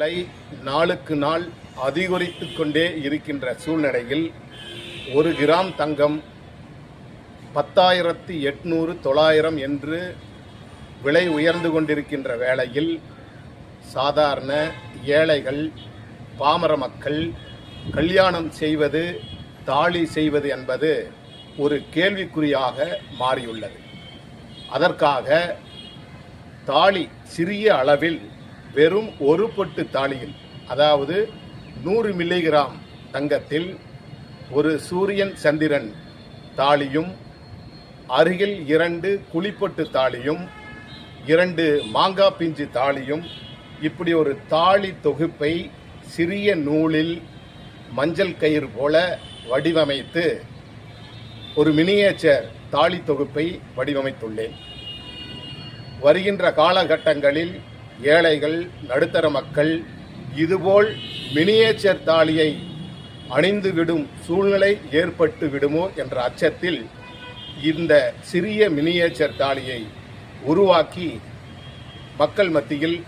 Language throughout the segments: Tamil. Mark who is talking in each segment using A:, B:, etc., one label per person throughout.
A: விலை நாளுக்கு நாள் அதிகரித்து கொண்டே இருக்கின்ற சூழ்நிலையில் ஒரு கிராம் தங்கம் பத்தாயிரத்தி எட்நூறு தொள்ளாயிரம் என்று விலை உயர்ந்து கொண்டிருக்கின்ற வேளையில் சாதாரண ஏழைகள் பாமர மக்கள் கல்யாணம் செய்வது தாலி செய்வது என்பது ஒரு கேள்விக்குறியாக மாறியுள்ளது. அதற்காக தாலி சிறிய அளவில் வெறும் ஒரு பொட்டு தாலியில் அதாவது நூறு மில்லிகிராம் தங்கத்தில் ஒரு சூரியன் சந்திரன் தாலியும் அருகில் இரண்டு குழிப்பொட்டு தாலியும் இரண்டு மாங்காய் பிஞ்சு தாலியும் இப்படி ஒரு தாலி தொகுப்பை சிறிய நூலில் மஞ்சள் கயிறு போல வடிவமைத்து ஒரு மினியேச்சர் தாலி தொகுப்பை வடிவமைத்துள்ளேன். வருகின்ற காலகட்டங்களில் ஏழைகள் நடுத்தர மக்கள் இதுபோல் மினியேச்சர் தாலியை அணிந்துவிடும் சூழ்நிலை ஏற்பட்டு விடுமோ என்ற அச்சத்தில் இந்த சிறிய மினியேச்சர் தாலியை உருவாக்கி மக்கள் மத்தியில்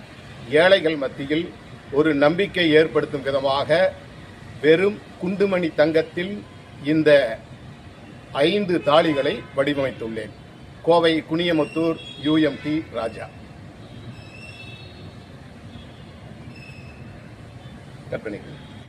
A: ஏழைகள் மத்தியில் ஒரு நம்பிக்கை ஏற்படுத்தும் விதமாக வெறும் குண்டுமணி தங்கத்தில் இந்த ஐந்து தாலிகளை வடிவமைத்துள்ளேன். Kovai Kuniyamuthur UMT Raja. la película.